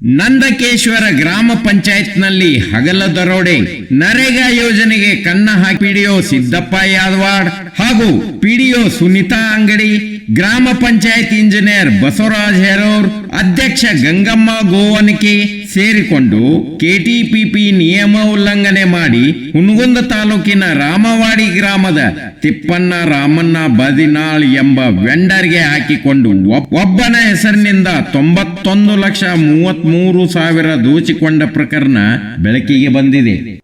ನಂದಕೇಶ್ವರ ಗ್ರಾಮ ಪಂಚಾಯತ್ನಲ್ಲಿ ಹಗಲ ದರೋಡೆ, ನರೇಗಾ ಯೋಜನೆಗೆ ಕನ್ನ ಹಾಕಿ ಪಿಡಿಒ ಸಿದ್ದಪ್ಪ ಯಾದವಾಡ್ ಹಾಗೂ ಪಿಡಿಒ ಸುನಿತಾ ಅಂಗಡಿ ಗ್ರಾಮ ಪಂಚಾಯತ್ ಇಂಜಿನಿಯರ್ ಬಸವರಾಜ್ ಹೆರೋರ್, ಅಧ್ಯಕ್ಷ ಗಂಗಮ್ಮ ಗೋವನಿಕೆ ಸೇರಿಕೊಂಡು ಕೆಟಿಪಿಪಿ ನಿಯಮ ಉಲ್ಲಂಘನೆ ಮಾಡಿ ಹುನಗುಂದ ತಾಲೂಕಿನ ರಾಮವಾಡಿ ಗ್ರಾಮದ ತಿಪ್ಪಣ್ಣ ರಾಮಣ್ಣ ಬದಿನಾಳ್ ಎಂಬ ವೆಂಡರ್ಗೆ ಹಾಕಿಕೊಂಡು ಒಬ್- ಒಬ್ಬನ ಹೆಸರಿನಿಂದ ತೊಂಬತ್ತೊಂದು ಲಕ್ಷ ಮೂವತ್ಮೂರು ಸಾವಿರ ದೋಚಿಕೊಂಡ ಪ್ರಕರಣ ಬೆಳಕಿಗೆ ಬಂದಿದೆ.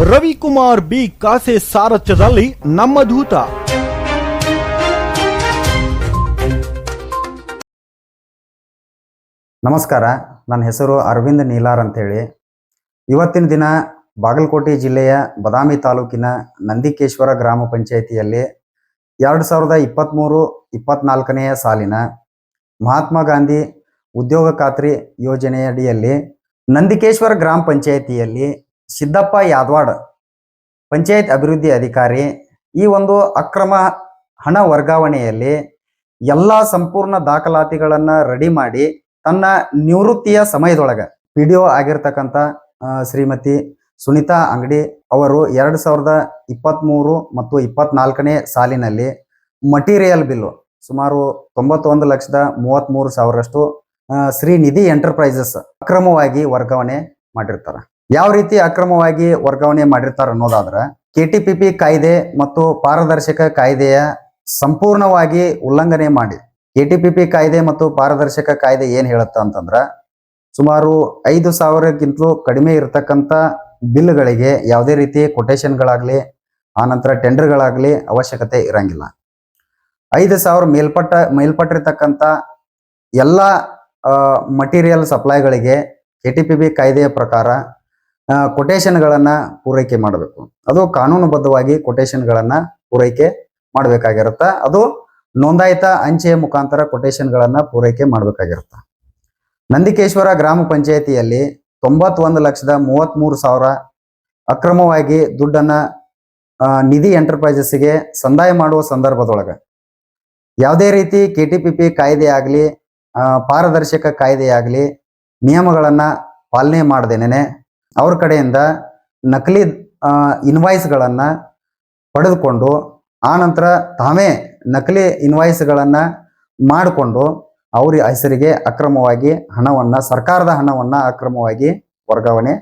ರವಿಕುಮಾರ್ ಬಿ ಕಾಸೆ ಸಾರಥ್ಯದಲ್ಲಿ ನಮ್ಮ ದೂತ. ನಮಸ್ಕಾರ. ನನ್ನ ಹೆಸರು ಅರವಿಂದ್ ನೀಲಾರ್ ಅಂತೇಳಿ. ಇವತ್ತಿನ ದಿನ ಬಾಗಲಕೋಟೆ ಜಿಲ್ಲೆಯ ಬದಾಮಿ ತಾಲೂಕಿನ ನಂದಿಕೇಶ್ವರ ಗ್ರಾಮ ಪಂಚಾಯಿತಿಯಲ್ಲಿ ಎರಡು ಸಾವಿರದ ಇಪ್ಪತ್ತ್ಮೂರು ಇಪ್ಪತ್ನಾಲ್ಕನೆಯ ಸಾಲಿನ ಮಹಾತ್ಮ ಗಾಂಧಿ ಉದ್ಯೋಗ ಖಾತ್ರಿ ಯೋಜನೆಯಡಿಯಲ್ಲಿ ನಂದಿಕೇಶ್ವರ ಗ್ರಾಮ ಪಂಚಾಯಿತಿಯಲ್ಲಿ ಸಿದ್ದಪ್ಪ ಯಾದವಾಡ್, ಪಂಚಾಯತ್ ಅಭಿವೃದ್ಧಿ ಅಧಿಕಾರಿ, ಈ ಒಂದು ಅಕ್ರಮ ಹಣ ವರ್ಗಾವಣೆಯಲ್ಲಿ ಎಲ್ಲ ಸಂಪೂರ್ಣ ದಾಖಲಾತಿಗಳನ್ನು ರೆಡಿ ಮಾಡಿ ತನ್ನ ನಿವೃತ್ತಿಯ ಸಮಯದೊಳಗೆ ಪಿ ಡಿ ಒ ಆಗಿರ್ತಕ್ಕಂಥ ಶ್ರೀಮತಿ ಸುನಿತಾ ಅಂಗಡಿ ಅವರು ಎರಡು ಸಾವಿರದ ಇಪ್ಪತ್ತ್ಮೂರು ಮತ್ತು ಇಪ್ಪತ್ನಾಲ್ಕನೇ ಸಾಲಿನಲ್ಲಿ ಮಟೀರಿಯಲ್ ಬಿಲ್ಲು ಸುಮಾರು ತೊಂಬತ್ತೊಂದು ಲಕ್ಷದ ಮೂವತ್ತ್ಮೂರು ಸಾವಿರಷ್ಟು ಶ್ರೀನಿಧಿ ಶ್ರೀ ನಿಧಿ ಎಂಟರ್ಪ್ರೈಸಸ್ ಅಕ್ರಮವಾಗಿ ವರ್ಗಾವಣೆ ಮಾಡಿರ್ತಾರೆ. ಯಾವ ರೀತಿ ಅಕ್ರಮವಾಗಿ ವರ್ಗಾವಣೆ ಮಾಡಿರ್ತಾರೆ ಅನ್ನೋದಾದ್ರೆ ಕೆ ಟಿ ಪಿ ಪಿ ಕಾಯ್ದೆ ಮತ್ತು ಪಾರದರ್ಶಕ ಕಾಯ್ದೆಯ ಸಂಪೂರ್ಣವಾಗಿ ಉಲ್ಲಂಘನೆ ಮಾಡಿ ಕೆಟಿಪಿಪಿ ಕಾಯ್ದೆ ಮತ್ತು ಪಾರದರ್ಶಕ ಕಾಯ್ದೆ ಏನ್ ಹೇಳುತ್ತೆ ಅಂತಂದ್ರ ಸುಮಾರು ಐದು ಸಾವಿರಕ್ಕಿಂತಲೂ ಕಡಿಮೆ ಇರತಕ್ಕಂತ ಬಿಲ್ಗಳಿಗೆ ಯಾವುದೇ ರೀತಿ ಕೊಟೇಶನ್ಗಳಾಗ್ಲಿ ಆನಂತರ ಟೆಂಡರ್ಗಳಾಗ್ಲಿ ಅವಶ್ಯಕತೆ ಇರಂಗಿಲ್ಲ. ಐದು ಸಾವಿರ ಮೇಲ್ಪಟ್ಟ, ಮೇಲ್ಪಟ್ಟಿರ್ತಕ್ಕಂಥ ಎಲ್ಲ ಮಟೀರಿಯಲ್ ಸಪ್ಲೈಗಳಿಗೆ ಕೆ ಟಿ ಪಿ ಬಿ ಕಾಯ್ದೆಯ ಪ್ರಕಾರ ಕೊಟೇಶನ್ಗಳನ್ನ ಪೂರೈಕೆ ಮಾಡಬೇಕು. ಅದು ಕಾನೂನುಬದ್ಧವಾಗಿ ಕೊಟೇಶನ್ಗಳನ್ನ ಪೂರೈಕೆ ಮಾಡಬೇಕಾಗಿರುತ್ತ? ಅದು ನೋಂದಾಯಿತ ಅಂಚೆಯ ಮುಖಾಂತರ ಕೊಟೇಶನ್ಗಳನ್ನ ಪೂರೈಕೆ ಮಾಡಬೇಕಾಗಿರುತ್ತ? ನಂದಿಕೇಶ್ವರ ಗ್ರಾಮ ಪಂಚಾಯಿತಿಯಲ್ಲಿ ತೊಂಬತ್ತೊಂದು ಲಕ್ಷದ ಮೂವತ್ತ್ಮೂರು ಸಾವಿರ ಅಕ್ರಮವಾಗಿ ದುಡ್ಡನ್ನ ನಿಧಿ ಎಂಟರ್ಪ್ರೈಸಸ್ಗೆ ಸಂದಾಯ ಮಾಡುವ ಸಂದರ್ಭದೊಳಗೆ ಯಾವುದೇ ರೀತಿ ಕೆ ಟಿ ಪಿ ಪಿ ಕಾಯ್ದೆ ಆಗಲಿ ಪಾರದರ್ಶಕ ಕಾಯ್ದೆ ಆಗಲಿ ನಿಯಮಗಳನ್ನು ಪಾಲನೆ ಮಾಡದೇನೆ ಅವ್ರ ಕಡೆಯಿಂದ ನಕಲಿ ಇನ್ವಾಯ್ಸ್ಗಳನ್ನು ಪಡೆದುಕೊಂಡು ಆನಂತರ ತಾವೇ ನಕಲಿ ಇನ್ವಾಯ್ಸ್ಗಳನ್ನು ಮಾಡಿಕೊಂಡು, ಅವ್ರ ಹೆಸರಿಗೆ ಅಕ್ರಮವಾಗಿ ಹಣವನ್ನು, ಸರ್ಕಾರದ ಹಣವನ್ನು ಅಕ್ರಮವಾಗಿ ವರ್ಗಾವಣೆ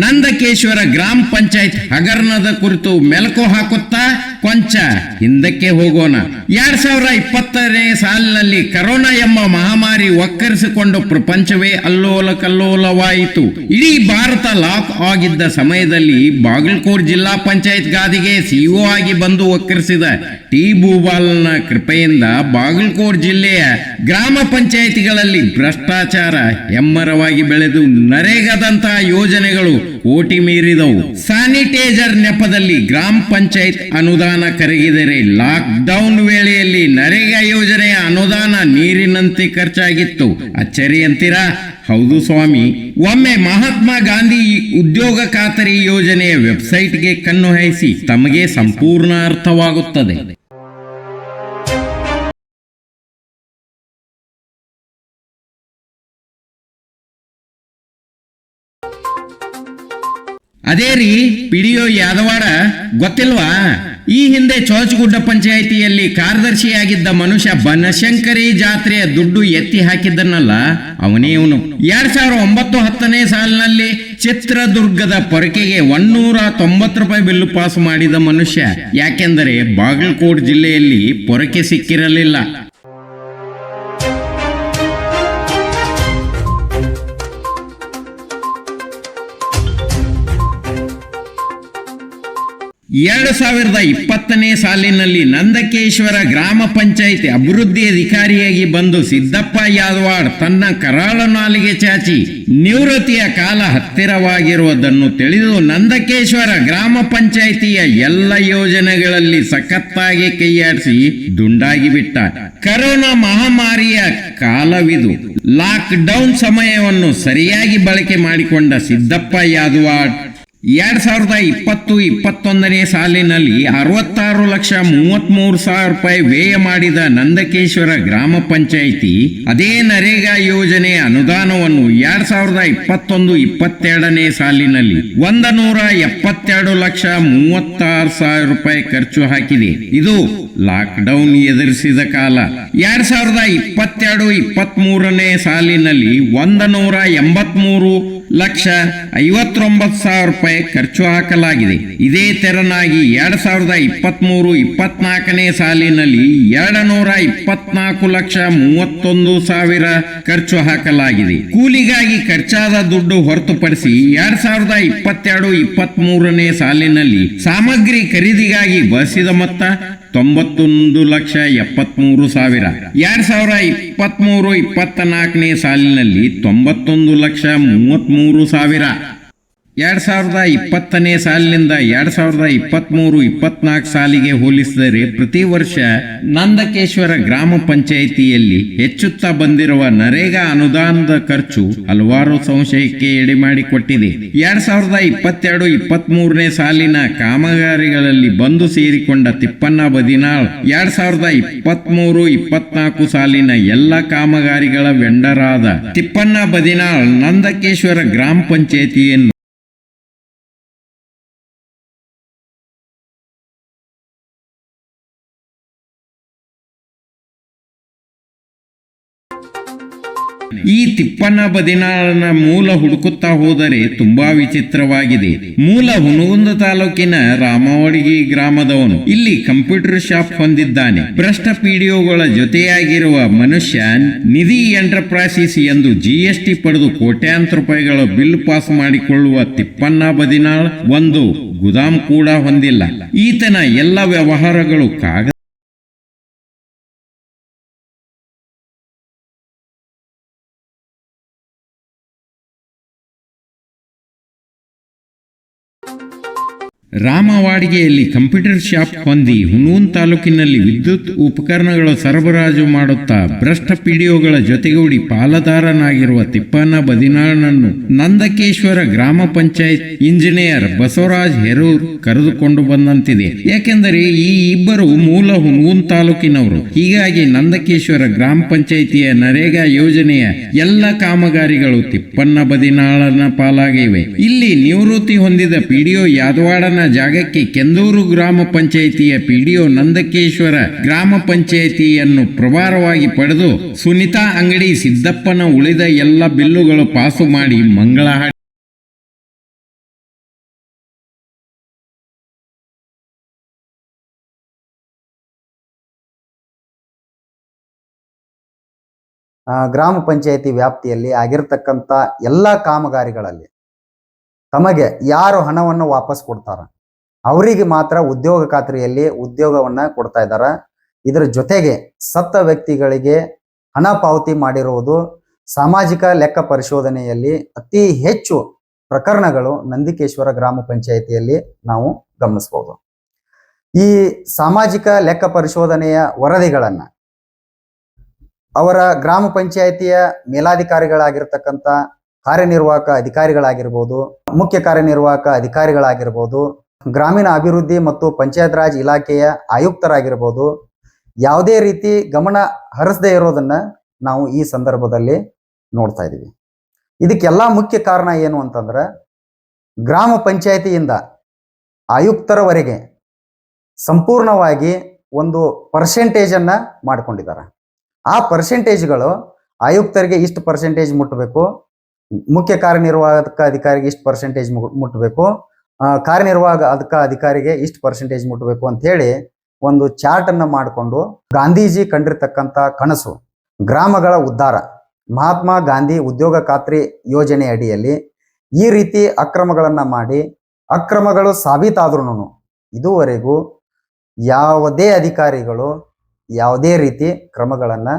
ನಂದಕೇಶ್ವರ ಗ್ರಾಮ ಪಂಚಾಯತ್ ಹಗರಣದ ಕುರಿತು ಮೆಲುಕು ಹಾಕುತ್ತಾ ಕೊಂಚ ಹಿಂದಕ್ಕೆ ಹೋಗೋಣ. ಎರಡ್ ಸಾವಿರ ಇಪ್ಪತ್ತನೇ ಸಾಲಿನಲ್ಲಿ ಕರೋನಾ ಎಂಬ ಮಹಾಮಾರಿ ಒಕ್ಕರಿಸಿಕೊಂಡು ಪ್ರಪಂಚವೇ ಅಲ್ಲೋಲ ಕಲ್ಲೋಲವಾಯಿತು. ಇಡೀ ಭಾರತ ಲಾಕ್ ಆಗಿದ್ದ ಸಮಯದಲ್ಲಿ ಬಾಗಲಕೋಟ್ ಜಿಲ್ಲಾ ಪಂಚಾಯತ್ ಗಾದಿಗೆ ಸಿಇಒ ಆಗಿ ಬಂದು ಒಕ್ಕರಿಸಿದ ಟಿ ಭೂಬಾಲನ ಕೃಪೆಯಿಂದ ಬಾಗಲಕೋಟ್ ಜಿಲ್ಲೆಯ ಗ್ರಾಮ ಪಂಚಾಯಿತಿಗಳಲ್ಲಿ ಭ್ರಷ್ಟಾಚಾರ ಹೆಮ್ಮರವಾಗಿ ಬೆಳೆದು ನರೇಗಾದಂತಹ ಯೋಜನೆಗಳು ಕೋಟಿ ಮೀರಿದವು. ಸ್ಯಾನಿಟೈಸರ್ ನೆಪದಲ್ಲಿ ಗ್ರಾಮ ಪಂಚಾಯತ್ ಅನುದಾನ ಕರಗಿದರೆ ಲಾಕ್ ಡೌನ್ ವೇಳೆಯಲ್ಲಿ ನರೇಗಾ ಯೋಜನೆಯ ಅನುದಾನ ನೀರಿನಂತೆ ಖರ್ಚಾಗಿತ್ತು. ಅಚ್ಚರಿ ಅಂತೀರಾ ಹೌದು ಸ್ವಾಮಿ. ಒಮ್ಮೆ ಮಹಾತ್ಮ ಗಾಂಧಿ ಉದ್ಯೋಗ ಖಾತರಿ ಯೋಜನೆಯ ವೆಬ್ಸೈಟ್ಗೆ ಕಣ್ಣು ಹಾಯಿಸಿ ತಮಗೆ ಸಂಪೂರ್ಣ ಅರ್ಥವಾಗುತ್ತದೆ. ಅದೇ ರೀ ಪಿಡಿಒ ಯಾದವಾಡ, ಗೊತ್ತಿಲ್ವಾ? ಈ ಹಿಂದೆ ಚೋಚಗುಡ್ಡ ಪಂಚಾಯಿತಿಯಲ್ಲಿ ಕಾರ್ಯದರ್ಶಿಯಾಗಿದ್ದ ಮನುಷ್ಯ ಬನಶಂಕರಿ ಜಾತ್ರೆಯ ದುಡ್ಡು ಎತ್ತಿ ಹಾಕಿದ್ದನ್ನಲ್ಲ ಅವನೇ ಇವನು. ಎರಡ್ ಸಾವಿರದ ಒಂಬತ್ತು ಹತ್ತನೇ ಸಾಲಿನಲ್ಲಿ ಚಿತ್ರದುರ್ಗದ ಪೊರಕೆಗೆ ಒನ್ನೂರ ತೊಂಬತ್ತು ರೂಪಾಯಿ ಬಿಲ್ಲು ಪಾಸ್ ಮಾಡಿದ ಮನುಷ್ಯ. ಯಾಕೆಂದರೆ ಬಾಗಲಕೋಟ್ ಜಿಲ್ಲೆಯಲ್ಲಿ ಪೊರಕೆ ಸಿಕ್ಕಿರಲಿಲ್ಲ. ಎರಡು ಸಾವಿರದ ಇಪ್ಪತ್ತನೇ ಸಾಲಿನಲ್ಲಿ ನಂದಕೇಶ್ವರ ಗ್ರಾಮ ಪಂಚಾಯಿತಿ ಅಭಿವೃದ್ಧಿ ಅಧಿಕಾರಿಯಾಗಿ ಬಂದು ಸಿದ್ದಪ್ಪ ಯಾದವಾಡ್ ತನ್ನ ಕರಾಳ ನಾಲಿಗೆ ಚಾಚಿ ನಿವೃತ್ತಿಯ ಕಾಲ ಹತ್ತಿರವಾಗಿರುವುದನ್ನು ತಿಳಿದು ನಂದಕೇಶ್ವರ ಗ್ರಾಮ ಪಂಚಾಯಿತಿಯ ಎಲ್ಲ ಯೋಜನೆಗಳಲ್ಲಿ ಸಖತ್ತಾಗಿ ಕೈಯಾಡಿಸಿ ದುಂಡಾಗಿ ಬಿಟ್ಟ ಕರೋನಾ ಮಹಾಮಾರಿಯ ಕಾಲವಿದು. ಲಾಕ್ ಡೌನ್ ಸಮಯವನ್ನು ಸರಿಯಾಗಿ ಬಳಕೆ ಮಾಡಿಕೊಂಡ ಸಿದ್ದಪ್ಪ ಯಾದವಾಡ್ ಎರಡ್ ಸಾವಿರದ ಇಪ್ಪತ್ತು ಇಪ್ಪತ್ತೊಂದನೇ ಸಾಲಿನಲ್ಲಿ ಅರವತ್ತಾರು ಲಕ್ಷ ಮೂವತ್ಮೂರು ಸಾವಿರ ರೂಪಾಯಿ ವ್ಯಯ ಮಾಡಿದ ನಂದಕೇಶ್ವರ ಗ್ರಾಮ ಪಂಚಾಯಿತಿ ಅದೇ ನರೇಗಾ ಯೋಜನೆ ಅನುದಾನವನ್ನು ಎರಡ್ ಸಾವಿರದ ಇಪ್ಪತ್ತೊಂದು ಇಪ್ಪತ್ತೆರಡನೇ ಸಾಲಿನಲ್ಲಿ ಒಂದ ನೂರ ಎಪ್ಪತ್ತೆರಡು ಲಕ್ಷ ಮೂವತ್ತಾರು ಸಾವಿರ ರೂಪಾಯಿ ಖರ್ಚು ಹಾಕಿದೆ. ಇದು ಲಾಕ್ ಡೌನ್ ಎದುರಿಸಿದ ಕಾಲ. ಎರಡ್ ಸಾವಿರದ ಇಪ್ಪತ್ತೆರಡು ಇಪ್ಪತ್ತ್ ಮೂರನೇ ಸಾಲಿನಲ್ಲಿ ಒಂದ ನೂರ ಎಂಬತ್ಮೂರು ಲಕ್ಷ ಐವತ್ತೊಂಬತ್ತು ಸಾವಿರ ರೂಪಾಯಿ ಖರ್ಚು ಹಾಕಲಾಗಿದೆ. ಇದೇ ತೆರನಾಗಿ ಎರಡ್ ಸಾವಿರದ ಇಪ್ಪತ್ತ್ ಮೂರು ಇಪ್ಪತ್ನಾಲ್ಕನೇ ಸಾಲಿನಲ್ಲಿ ಎರಡು ನೂರ ಇಪ್ಪತ್ನಾಲ್ಕು ಲಕ್ಷ ಮೂವತ್ತೊಂದು ಸಾವಿರ ಖರ್ಚು ಹಾಕಲಾಗಿದೆ. ಕೂಲಿಗಾಗಿ ಖರ್ಚಾದ ದುಡ್ಡು ಹೊರತುಪಡಿಸಿ ಎರಡ್ ಸಾವಿರದ ಇಪ್ಪತ್ತೆರಡು ಇಪ್ಪತ್ತ್ ಮೂರನೇ ಸಾಲಿನಲ್ಲಿ ಸಾಮಗ್ರಿ ಖರೀದಿಗಾಗಿ ಬಳಸಿದ ಮೊತ್ತ ತೊಂಬತ್ತೊಂದು ಲಕ್ಷ ಎಪ್ಪತ್ಮೂರು ಸಾವಿರ. ಎರಡ್ ಸಾವಿರ ಇಪ್ಪತ್ಮೂರು ಇಪ್ಪತ್ತ ನಾಲ್ಕನೇ ಸಾಲಿನಲ್ಲಿ ತೊಂಬತ್ತೊಂದು ಲಕ್ಷ ಮೂವತ್ತ್ಮೂರು ಸಾವಿರ. ಎರಡ್ ಸಾವಿರದ ಇಪ್ಪತ್ತನೇ ಸಾಲಿನಿಂದ ಎರಡ್ ಸಾವಿರದ ಇಪ್ಪತ್ಮೂರು ಇಪ್ಪತ್ನಾಲ್ಕು ಸಾಲಿಗೆ ಹೋಲಿಸಿದರೆ ಪ್ರತಿ ವರ್ಷ ನಂದಕೇಶ್ವರ ಗ್ರಾಮ ಪಂಚಾಯಿತಿಯಲ್ಲಿ ಹೆಚ್ಚುತ್ತಾ ಬಂದಿರುವ ನರೇಗಾ ಅನುದಾನದ ಖರ್ಚು ಹಲವಾರು ಸಂಶಯಕ್ಕೆ ಎಡೆ ಮಾಡಿಕೊಟ್ಟಿದೆ. ಎರಡ್ ಸಾವಿರದ ಇಪ್ಪತ್ತೆರಡು ಇಪ್ಪತ್ತ್ ಮೂರನೇ ಸಾಲಿನ ಕಾಮಗಾರಿಗಳಲ್ಲಿ ಬಂದು ಸೇರಿಕೊಂಡ ತಿಪ್ಪಣ್ಣ ಬದಿನಾಳ್ ಎರಡ್ ಸಾವಿರದ ಇಪ್ಪತ್ತ್ ಮೂರು ಇಪ್ಪತ್ನಾಲ್ಕು ಸಾಲಿನ ಎಲ್ಲ ಕಾಮಗಾರಿಗಳ ವೆಂಡರ್ ಆದ ತಿಪ್ಪಣ್ಣ ಬದಿನಾಳ್ ನಂದಕೇಶ್ವರ ಗ್ರಾಮ ಪಂಚಾಯಿತಿಯನ್ನು ಈ ತಿಪ್ಪಣ್ಣ ಬದಿನಾಳನ ಮೂಲ ಹುಡುಕುತ್ತಾ ಹೋದರೆ ತುಂಬಾ ವಿಚಿತ್ರವಾಗಿದೆ. ಮೂಲ ಹುನಗುಂದ ತಾಲೂಕಿನ ರಾಮವಾಡಿಗಿ ಗ್ರಾಮದವನು ಇಲ್ಲಿ ಕಂಪ್ಯೂಟರ್ ಶಾಪ್ ಹೊಂದಿದ್ದಾನೆ. ಭ್ರಷ್ಟ ಪಿಡಿಒಗಳ ಜೊತೆಯಾಗಿರುವ ಮನುಷ್ಯ ನಿಧಿ ಎಂಟರ್ಪ್ರೈಸಿಸ್ ಎಂದು ಜಿಎಸ್ಟಿ ಪಡೆದು ಕೋಟ್ಯಾಂತರ ರೂಪಾಯಿಗಳ ಬಿಲ್ ಪಾಸ್ ಮಾಡಿಕೊಳ್ಳುವ ತಿಪ್ಪಣ್ಣ ಬದಿನಾಳ್ ಒಂದು ಗುದಾಮ್ ಕೂಡ ಹೊಂದಿಲ್ಲ. ಈತನ ಎಲ್ಲ ವ್ಯವಹಾರಗಳು ಕಾಗ Thank you. ರಾಮವಾಡಿಗೆಯಲ್ಲಿ ಕಂಪ್ಯೂಟರ್ ಶಾಪ್ ಹೊಂದಿ ಹುನೂನ್ ತಾಲೂಕಿನಲ್ಲಿ ವಿದ್ಯುತ್ ಉಪಕರಣಗಳು ಸರಬರಾಜು ಮಾಡುತ್ತಾ ಭ್ರಷ್ಟ ಪಿಡಿಒಗಳ ಜೊತೆಗೂಡಿ ಪಾಲದಾರನಾಗಿರುವ ತಿಪ್ಪಣ್ಣ ಬದಿನಾಳನನ್ನು ನಂದಕೇಶ್ವರ ಗ್ರಾಮ ಪಂಚಾಯತ್ ಇಂಜಿನಿಯರ್ ಬಸವರಾಜ್ ಹೆರೂರ್ ಕರೆದುಕೊಂಡು ಬಂದಂತಿದೆ. ಯಾಕೆಂದರೆ ಈ ಇಬ್ಬರು ಮೂಲ ಹುನೂನ್ ತಾಲೂಕಿನವರು. ಹೀಗಾಗಿ ನಂದಕೇಶ್ವರ ಗ್ರಾಮ ಪಂಚಾಯಿತಿಯ ನರೇಗಾ ಯೋಜನೆಯ ಎಲ್ಲ ಕಾಮಗಾರಿಗಳು ತಿಪ್ಪಣ್ಣ ಬದಿನಾಳನ ಪಾಲಾಗಿವೆ. ಇಲ್ಲಿ ನಿವೃತ್ತಿ ಹೊಂದಿದ ಪಿಡಿಒ ಯಾದವಾಡನ ಜಾಗಕ್ಕೆ ಕೆಂದೂರು ಗ್ರಾಮ ಪಂಚಾಯಿತಿಯ ಪಿಡಿಒ ನಂದಕೇಶ್ವರ ಗ್ರಾಮ ಪಂಚಾಯಿತಿಯನ್ನು ಪ್ರಭಾರವಾಗಿ ಪಡೆದು ಸುನಿತಾ ಅಂಗಡಿ ಸಿದ್ದಪ್ಪನ ಉಳಿದ ಎಲ್ಲ ಬಿಲ್ಲುಗಳು ಪಾಸು ಮಾಡಿ ಮಂಗಳಹಾಡಿ ಆ, ಗ್ರಾಮ ಪಂಚಾಯಿತಿ ವ್ಯಾಪ್ತಿಯಲ್ಲಿ ಆಗಿರ್ತಕ್ಕಂಥ ಎಲ್ಲ ಕಾಮಗಾರಿಗಳಲ್ಲಿ ತಮಗೆ ಯಾರು ಹಣವನ್ನು ವಾಪಸ್ ಕೊಡ್ತಾರ? ಅವರಿಗೆ ಮಾತ್ರ ಉದ್ಯೋಗ ಖಾತ್ರಿಯಲ್ಲಿ ಉದ್ಯೋಗವನ್ನ ಕೊಡ್ತಾ ಇದ್ದಾರೆ ಇದರ ಜೊತೆಗೆ ಸತ್ತ ವ್ಯಕ್ತಿಗಳಿಗೆ ಹಣ ಪಾವತಿ ಮಾಡಿರುವುದು ಸಾಮಾಜಿಕ ಲೆಕ್ಕ ಪರಿಶೋಧನೆಯಲ್ಲಿ ಅತಿ ಹೆಚ್ಚು ಪ್ರಕರಣಗಳು ನಂದಿಕೇಶ್ವರ ಗ್ರಾಮ ಪಂಚಾಯಿತಿಯಲ್ಲಿ ನಾವು ಗಮನಿಸಬಹುದು ಈ ಸಾಮಾಜಿಕ ಲೆಕ್ಕ ಪರಿಶೋಧನೆಯ ವರದಿಗಳನ್ನ ಅವರ ಗ್ರಾಮ ಪಂಚಾಯಿತಿಯ ಮೇಲಾಧಿಕಾರಿಗಳಾಗಿರ್ತಕ್ಕಂಥ ಕಾರ್ಯನಿರ್ವಾಹಕ ಅಧಿಕಾರಿಗಳಾಗಿರ್ಬೋದು, ಮುಖ್ಯ ಕಾರ್ಯನಿರ್ವಾಹಕ ಅಧಿಕಾರಿಗಳಾಗಿರ್ಬೋದು, ಗ್ರಾಮೀಣ ಅಭಿವೃದ್ಧಿ ಮತ್ತು ಪಂಚಾಯತ್ ರಾಜ್ ಇಲಾಖೆಯ ಆಯುಕ್ತರಾಗಿರ್ಬೋದು, ಯಾವುದೇ ರೀತಿ ಗಮನ ಹರಿಸದೇ ಇರೋದನ್ನ ನಾವು ಈ ಸಂದರ್ಭದಲ್ಲಿ ನೋಡ್ತಾ ಇದ್ದೀವಿ ಇದಕ್ಕೆಲ್ಲ ಮುಖ್ಯ ಕಾರಣ ಏನು ಅಂತಂದ್ರೆ, ಗ್ರಾಮ ಪಂಚಾಯತಿಯಿಂದ ಆಯುಕ್ತರವರೆಗೆ ಸಂಪೂರ್ಣವಾಗಿ ಒಂದು ಪರ್ಸೆಂಟೇಜ್ ಅನ್ನ ಮಾಡ್ಕೊಂಡಿದ್ದಾರೆ. ಆ ಪರ್ಸೆಂಟೇಜ್ಗಳು ಆಯುಕ್ತರಿಗೆ ಇಷ್ಟು ಪರ್ಸೆಂಟೇಜ್ ಮುಟ್ಟಬೇಕು ಮುಖ್ಯ ಕಾರ್ಯನಿರ್ವಾಹಕ ಅಧಿಕಾರಿಗೆ ಇಷ್ಟು ಪರ್ಸೆಂಟೇಜ್ ಮುಟ್ಟಬೇಕು ಕಾರ್ಯನಿರ್ವಾಹಕ ಅದಕ್ಕ ಅಧಿಕಾರಿಗೆ ಇಷ್ಟು ಪರ್ಸೆಂಟೇಜ್ ಮುಟ್ಟಬೇಕು ಅಂತ ಹೇಳಿ ಒಂದು ಚಾರ್ಟ್ ಅನ್ನ ಮಾಡಿಕೊಂಡು ಗಾಂಧೀಜಿ ಕಂಡಿರ್ತಕ್ಕಂಥ ಕನಸು, ಗ್ರಾಮಗಳ ಉದ್ಧಾರ, ಮಹಾತ್ಮ ಗಾಂಧಿ ಉದ್ಯೋಗ ಖಾತ್ರಿ ಯೋಜನೆ ಅಡಿಯಲ್ಲಿ ಈ ರೀತಿ ಅಕ್ರಮಗಳನ್ನ ಮಾಡಿ ಅಕ್ರಮಗಳು ಸಾಬೀತಾದ್ರೂ ಇದುವರೆಗೂ ಯಾವುದೇ ಅಧಿಕಾರಿಗಳು ಯಾವುದೇ ರೀತಿ ಕ್ರಮಗಳನ್ನ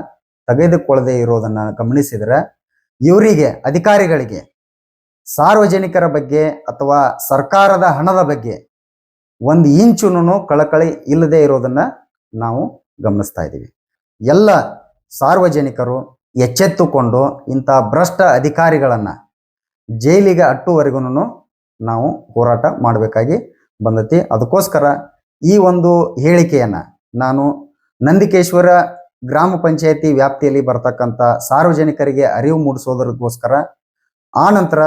ತೆಗೆದುಕೊಳ್ಳದೆ ಇರೋದನ್ನ ಗಮನಿಸಿದ್ರೆ ಇವರಿಗೆ, ಅಧಿಕಾರಿಗಳಿಗೆ, ಸಾರ್ವಜನಿಕರ ಬಗ್ಗೆ ಅಥವಾ ಸರ್ಕಾರದ ಹಣದ ಬಗ್ಗೆ ಒಂದು ಇಂಚುನು ಕಳಕಳಿ ಇಲ್ಲದೆ ಇರೋದನ್ನ ನಾವು ಗಮನಿಸ್ತಾ ಇದ್ದೀವಿ. ಎಲ್ಲ ಸಾರ್ವಜನಿಕರು ಎಚ್ಚೆತ್ತುಕೊಂಡು ಇಂಥ ಭ್ರಷ್ಟ ಅಧಿಕಾರಿಗಳನ್ನು ಜೈಲಿಗೆ ಅಟ್ಟುವರೆಗೂ ನಾವು ಹೋರಾಟ ಮಾಡಬೇಕಾಗಿ ಬಂದತಿ. ಅದಕ್ಕೋಸ್ಕರ ಈ ಒಂದು ಹೇಳಿಕೆಯನ್ನ ನಾನು ನಂದಿಕೇಶ್ವರ ಗ್ರಾಮ ಪಂಚಾಯತಿ ವ್ಯಾಪ್ತಿಯಲ್ಲಿ ಬರ್ತಕ್ಕಂಥ ಸಾರ್ವಜನಿಕರಿಗೆ ಅರಿವು ಮೂಡಿಸೋದಕ್ಕೋಸ್ಕರ ಆನಂತರ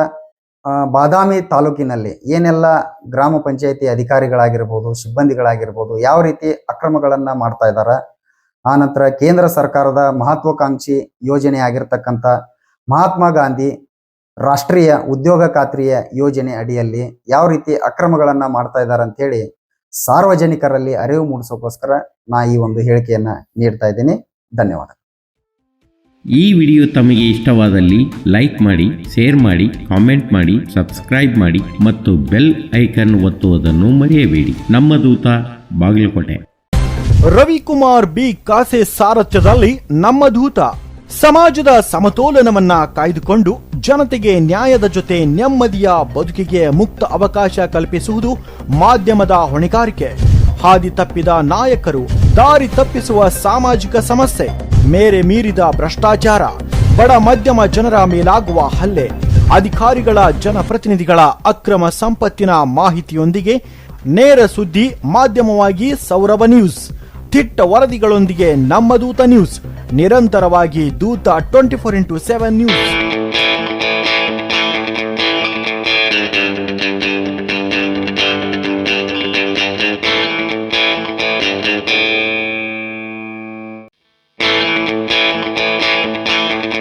ಬಾದಾಮಿ ತಾಲೂಕಿನಲ್ಲಿ ಏನೆಲ್ಲ ಗ್ರಾಮ ಪಂಚಾಯತಿ ಅಧಿಕಾರಿಗಳಾಗಿರ್ಬೋದು, ಸಿಬ್ಬಂದಿಗಳಾಗಿರ್ಬೋದು, ಯಾವ ರೀತಿ ಅಕ್ರಮಗಳನ್ನು ಮಾಡ್ತಾ ಇದ್ದಾರೆ ಆ ಕೇಂದ್ರ ಸರ್ಕಾರದ ಮಹತ್ವಾಕಾಂಕ್ಷಿ ಯೋಜನೆ ಆಗಿರ್ತಕ್ಕಂಥ ಮಹಾತ್ಮ ಗಾಂಧಿ ರಾಷ್ಟ್ರೀಯ ಉದ್ಯೋಗ ಖಾತ್ರಿಯ ಯೋಜನೆ ಅಡಿಯಲ್ಲಿ ಯಾವ ರೀತಿ ಅಕ್ರಮಗಳನ್ನ ಮಾಡ್ತಾ ಇದ್ದಾರೆ ಅಂತೇಳಿ ಸಾರ್ವಜನಿಕರಲ್ಲಿ ಅರಿವು ಮೂಡಿಸೋಕ್ಕೋಸ್ಕರ ನಾ ಈ ಒಂದು ಹೇಳಿಕೆಯನ್ನ ನೀಡ್ತಾ ಇದ್ದೀನಿ. ಧನ್ಯವಾದ ಈ ವಿಡಿಯೋ ತಮಗೆ ಇಷ್ಟವಾದಲ್ಲಿ ಲೈಕ್ ಮಾಡಿ ಶೇರ್ ಮಾಡಿ ಕಾಮೆಂಟ್ ಮಾಡಿ ಸಬ್ಸ್ಕ್ರೈಬ್ ಮಾಡಿ ಮತ್ತು ಬೆಲ್ ಐಕನ್ ಒತ್ತುವುದನ್ನು ಮರೆಯಬೇಡಿ. ನಮ್ಮ ದೂತ ಬಾಗಲಕೋಟೆ. ರವಿಕುಮಾರ್ ಬಿ ಕಾಸೆ ಸಾರಥ್ಯದಲ್ಲಿ ನಮ್ಮ ದೂತ ಸಮಾಜದ ಸಮತೋಲನವನ್ನ ಕಾಯ್ದುಕೊಂಡು ಜನತೆಗೆ ನ್ಯಾಯದ ಜೊತೆ ನೆಮ್ಮದಿಯ ಬದುಕಿಗೆ ಮುಕ್ತ ಅವಕಾಶ ಕಲ್ಪಿಸುವುದು ಮಾಧ್ಯಮದ ಹೊಣೆಗಾರಿಕೆ. ಹಾದಿ ತಪ್ಪಿದ ನಾಯಕರು, ದಾರಿ ತಪ್ಪಿಸುವ ಸಾಮಾಜಿಕ ಸಮಸ್ಯೆ, ಮೇರೆ ಮೀರಿದ ಭ್ರಷ್ಟಾಚಾರ, ಬಡ ಮಧ್ಯಮ ಜನರ ಮೇಲಾಗುವ ಹಲ್ಲೆ, ಅಧಿಕಾರಿಗಳ ಜನಪ್ರತಿನಿಧಿಗಳ ಅಕ್ರಮ ಸಂಪತ್ತಿನ ಮಾಹಿತಿಯೊಂದಿಗೆ ನೇರ ಸುದ್ದಿ ಮಾಧ್ಯಮವಾಗಿ ಸೌರಭ ನ್ಯೂಸ್, ತಿಟ್ಟ ವರದಿಗಳೊಂದಿಗೆ ನಮ್ಮ ದೂತ ನ್ಯೂಸ್, ನಿರಂತರವಾಗಿ Dootha twenty four into seven news.